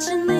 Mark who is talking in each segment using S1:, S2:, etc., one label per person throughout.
S1: watching me.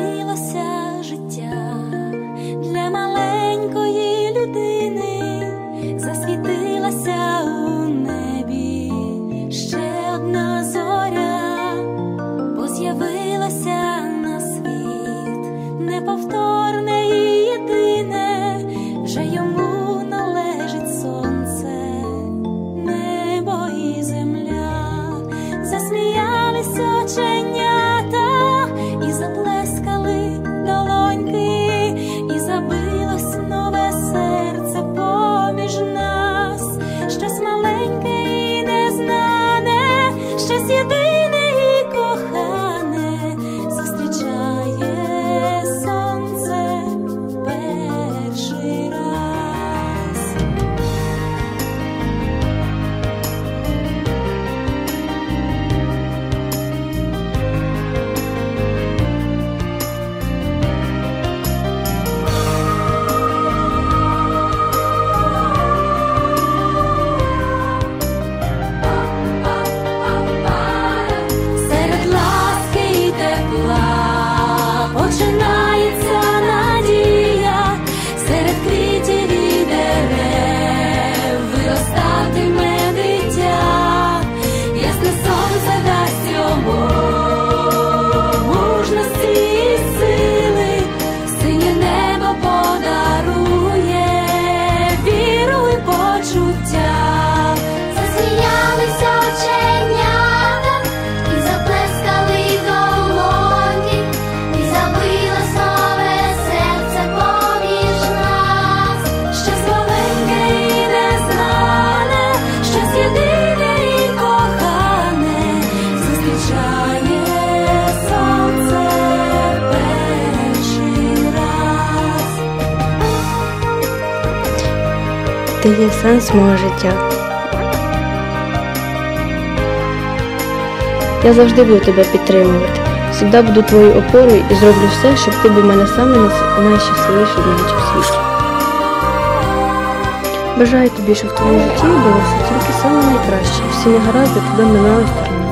S2: Ти є сенс мого життя. Я завжди буду тебе підтримувати. Завжди буду твоєю опорою і зроблю все, щоб ти був мене саме найщасливіший ніч у світі. Бажаю тобі, щоб в твоєму житті було все тільки саме найкраще. Всі негаразди тебе минали стороною.